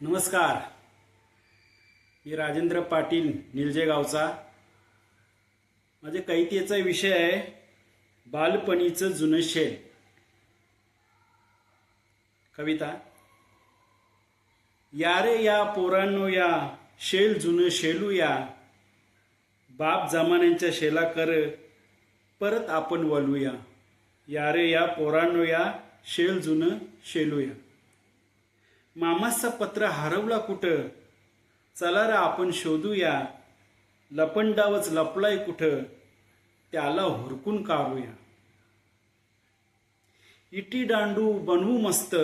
नमस्कार. मी राजेंद्र पाटील निलजे गावचा. माझ्या कैतेचा विषय आहे बालपणीचं जुनं शेल कविता. या रे या पोरांनो या शेल जुनं शेलू या. बाप जमान्यांच्या शेला कर परत आपण वलूया या. रे या पोरांनो या शेल जुनं शेलूया मामाचा पत्र हरवला कुठं? चला रे आपण शोधूया. लपंडावच लपलाय कुठं? त्याला हुरकून काढूया. इटी दांडू बनवू मस्त.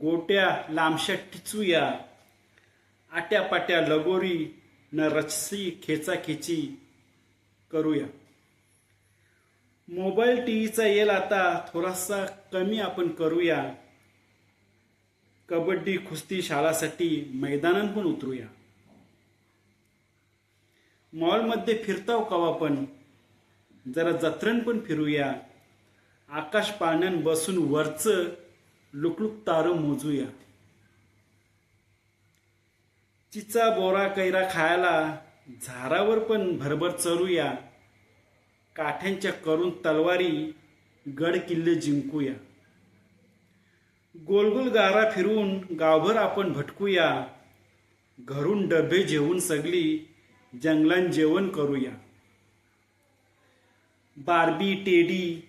गोट्या लांबशा टिचूया. आट्यापाट्या लगोरी न रचसी खेचाखेची करूया. मोबाईल टीव्हीचा येल आता थोडासा कमी आपण करूया. कबड्डी कुस्ती शाळासाठी मैदानात पण उतरूया. मॉलमध्ये फिरताव कवा पण जरा जत्रण पण फिरूया. आकाश पाण्यान बसून वरचं लुकलुक तारं मोजूया. चिचा बोरा कैरा खायला झारावर पण भरभर चरूया. काठ्यांच्या करून तलवारी गड किल्ले जिंकूया. गोलगोल गारा फिरून गावभर आपण भटकूया. घरून डबे जेवून सगळी जंगलात जेवण करूया. बार्बी टेडी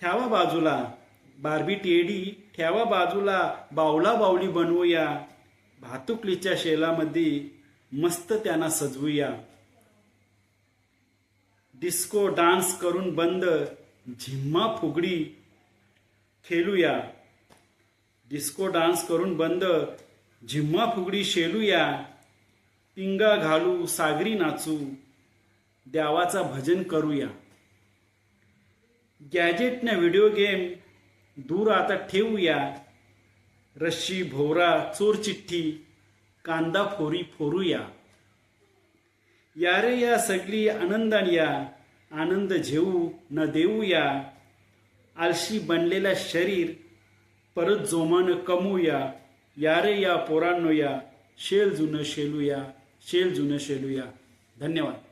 ठेवा बाजूला. बार्बी टेडी ठेवा बाजूला. बावला बावली बनवूया. भातुकलीच्या शेलामध्ये मस्त त्यांना सजवूया. डिस्को डान्स करून बंद झिम्मा फुगडी खेळूया. डिस्को डान्स करून बंद. झिम्मा फुगडी शेलूया पिंगा घालू सागरी नाचू. देवाचा भजन करूया गॅजेटने व्हिडिओ गेम. दूर आता ठेवूया रश्शी भोवरा चोर चिठ्ठी. कांदा फोरी फोरूया या. रे या सगळी आनंदान या. आनंद घेऊ न देऊया आलशी बनलेला शरीर. परत जोमानं कमवूया या रे या पोरांनो या शेल जुनं शेलूया शेल जुनं शेलूया. धन्यवाद.